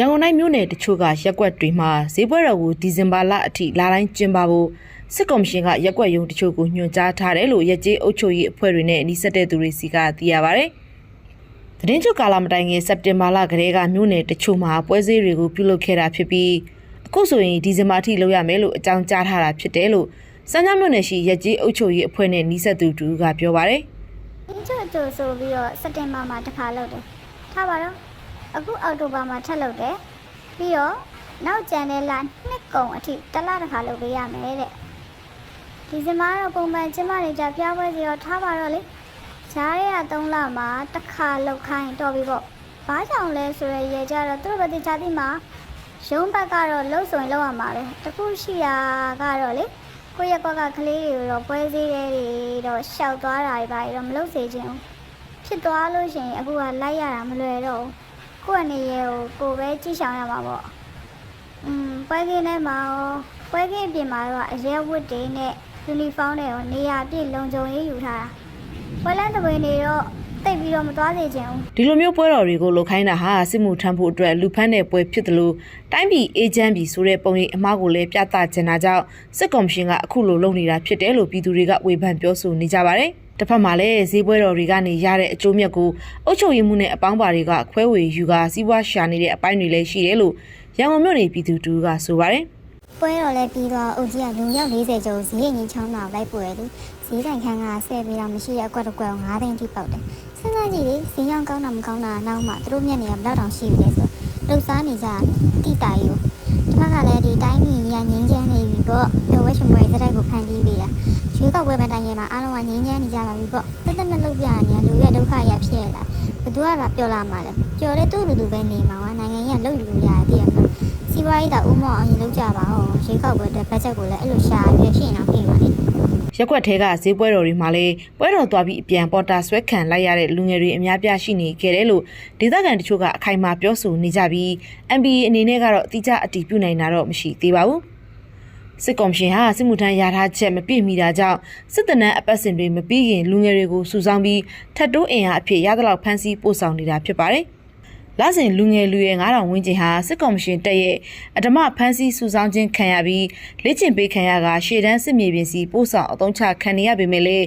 ရန်ကုန်တိုင်းမြို့နယ်တချို့ကရက်ကွက်တွေမှာဈေးပွဲတော်ကိုဒီဇင်ဘာလအထိလာတိုင်းကျင်းပဖို့စစ်ကော်မရှင်ကရက်ကွက်ရုံတချို့ကိုညွှန်ကြားထားတယ်လို့ရက်ကျေးအုပ်ချုပ်ရေးအဖွဲ့တွေနဲ့နှိစက်တဲ့သူတွေစီကသိရပါဗျ။သတင်းချုပ်ကာလမတိုင်ခင်စက်တင်ဘာလကတည်းကမြို့နယ်တချို့မှာပွဲစည်းတွေကိုပြုလုပ်ခဲ့တာဖြစ်ပြီးအခုဆိုရင်ဒီဇင်ဘာအထိလုပ်ရမယ်လို့အကြောင်းကြားထားတာဖြစ်တယ်လို့စမ်းချမြို့နယ်ရှိရက်ကျေးအုပ်ချုပ်ရေးအဖွဲ့နဲ့နှိစက်သူတူကပြောပါဗျ။အင်းကျွတ်တူဆိုပြီးတော့စက်တင်ဘာမှာတစ်ခါလုပ်တယ်ထားပါတော့ အခုအောက်တိုဘာမှာထပ်လုပ်တယ်ပြီးတော့နောက်ကျန်တဲ့လနှစ်ကုံအထိတစ်လတစ်ခါလုပ်ပေးရမယ်တဲ့ဒီဇင်ဘာတော့ပုံမှန်ကျင်းပနေကြပြပွဲစီတော့ထားပါတော့လေဈားရ3လမှာတစ်ခါလုပ်ခိုင်းတော်ပြီပေါ့ဘာကြောင့်လဲဆိုရရေကြတော့သူတို့ဘာတိချာတိမှာရုံးဘက်ကတော့လှုပ်ဆိုရင်လှုပ်ရမှာပဲတခုရှိတာကတော့လေကိုယ့်ရဲ့ကွက်ကကလေးတွေတော့ပွဲစည်းတွေတော့ရှောက်သွားတာတွေပါတော့မလုပ်စေချင်ဘူးဖြစ်သွားလို့ရှိရင်အခုကလိုက်ရတာမလွယ်တော့ဘူး ကိုယ့်အနေရဲ့ကိုကိုယ်ပဲကြည့်ရှောင်ရမှာပေါ့อืมပွဲကင်းထဲမှာရောပွဲကင်းပြင်မှာတော့အရဲဝတ်တွေနဲ့ယူနီဖောင်းတွေရောနေရာပြည့်လုံခြုံရေးယူထားတာပွဲလန်းတပွေနေတော့တိတ်ပြီးတော့မသွားစေချင်ဘူးဒီလိုမျိုးပွဲတော်တွေကိုလှုပ်ခိုင်းတာဟာစစ်မှုထမ်းဖို့အတွက်လူဖမ်းတဲ့ပွဲဖြစ်တယ်လို့တိုင်းပြည်အေဂျင့်ပြည်ဆိုတဲ့ပုံရိပ်အမှားကိုလည်းပြသချင်တာကြောင့်စစ်ကော်မရှင်ကအခုလိုလုပ်နေတာဖြစ်တယ်လို့ပြည်သူတွေကဝေဖန်ပြောဆိုနေကြပါတယ်။ တစ်ဖက်မှာလည်းဈေးပွဲတော်တွေကနေရတဲ့အကျိုးမြတ်ကိုအုပ်ချုပ်ရေးမှုနဲ့အပေါင်းပါတွေကခွဲဝေယူကာစီးပွားရှာနေတဲ့အပိုင်းတွေလည်းရှိတယ်လို့ရန်ကုန်မြို့နေပြည်သူတူကဆိုပါတယ်။ပွဲတော်လည်းပြီးတော့အုတ်ကြီးကလူရောက်40ကျော်ဈေးရင်ကြီးချောင်းတော်လိုက်ပို့ရလို့ဈေးဆိုင်ခန်းကဆဲပြီးတော့မရှိတဲ့အကွက်တစ်ကွက်ကို9သိန်းထိပေါက်တယ်စဉ်းစားကြည့်လေဈေးရောင်းကောင်းတာမကောင်းတာနောက်မှသူတို့မျက်နေကဘယ်တော့တောင်ရှိပြီလဲဆိုလှုပ်ရှားနေကြတိတာယူဒီဘက်ကလည်းဒီတိုင်းပြည်ကြီးကငင်းချမ်းနေပြီပေါ့ပြောဝဲရှင်ပွဲစတိုက်ကိုဖန်တီးပေးတာရွေးကောက် ပွဲမတိုင်ခင်မှာအားလုံးကငင်းချမ်းနေကြပါပြီပေါ့တက်တက်နဲ့လှုပ်ပြနေလူရဲ့ဒုက္ခရဖြစ်ရတာဘယ်သူကပြောလာမှာလဲကြော်တဲ့သူ့လူလူပဲနေမှာကနိုင်ငံကြီးကလှုပ်ယူရတည်ရမှာစီးပွားရေးတောင်ဥမောအောင်ရင်လုပ်ကြပါဦးရေကောက်ပွဲတဲ့ဘတ်ဂျက်ကိုလည်းအဲ့လိုရှာပြီးရှင်းအောင်ပြင်ပါလိမ့်ရက်ွက်ထဲကဈေးပွဲတော်တွေမှာလည်းပွဲတော်သွားပြီးအပြန်ပေါ်တာဆွဲခံလိုက်ရတဲ့လူငယ်တွေအများပြားရှိနေခဲ့တယ်လို့ဒေသခံတချို့ကအခိုင်အမာပြောဆိုနေကြပြီး MBA အနေနဲ့ကတော့အတိအကျအတည်ပြုနိုင်တာတော့မရှိသေးပါဘူး စစ်ကော်မရှင်ဟာစစ်မှုထမ်းရထားချက်မပြည့်မီတာကြောင့်စစ်တနန်းအပတ်စဉ်တွေမပြီးခင်လူငယ်တွေကိုစုဆောင်းပြီးထပ်တိုးအင်အားအဖြစ်ရသလောက်ဖမ်းဆီးပို့ဆောင်နေတာဖြစ်ပါတယ်လစဉ်လူငယ်လူရွယ်9000ဝန်းကျင်ဟာစစ်ကော်မရှင်တက်ရဲ့အဓမ္မဖမ်းဆီးစုဆောင်းခြင်းခံရပြီးလေ့ကျင့်ပေးခံရကရှေ့တန်းစစ်မြေပြင်စီပို့ဆောင်အသုံးချခံနေရပေမဲ့လေ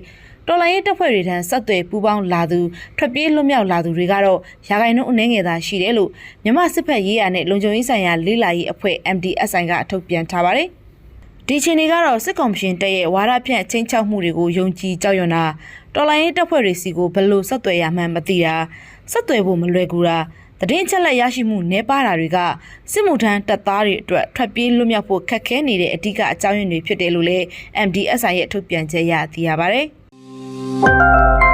တော်လိုင်းရေးတပ်ဖွဲ့တွေထံဆက်သွယ်ပူးပေါင်းလာသူထွက်ပြေးလွတ်မြောက်လာသူတွေကတော့ရာဂိုင်နှုန်းအနည်းငယ်သာရှိတယ်လို့မြမစစ်ဖက်ရေးရနဲ့လုံခြုံရေးဆိုင်ရာလေးလာရေးအဖွဲ့ MDSI ကထုတ်ပြန်ထားပါတယ် ဒီချိန်တွေကတော့စစ်ကော်မရှင်တက်ရဲ့ဝါဒဖြန့်ချင်းချောက်မှုတွေကိုယုံကြည်ကြောက်ရွံ့တာတော်လိုင်းရေးတပ်ဖွဲ့တွေစီကိုဘယ်လို့ဆက်သွယ်ရမှန်းမသိတာဆက်သွယ်ဖို့မလွယ်ကူတာတည်င်းချက်လက်ရရှိမှုနှဲပါတာတွေကစစ်မှုထမ်းတပ်သားတွေအတွက်ထွက်ပြေးလွတ်မြောက်ဖို့ခက်ခဲနေတဲ့အဓိကအကြောင်းရင်းတွေဖြစ်တယ်လို့လည်း MDSI ရဲ့ထုတ်ပြန်ချက်ရသိရပါဗျ။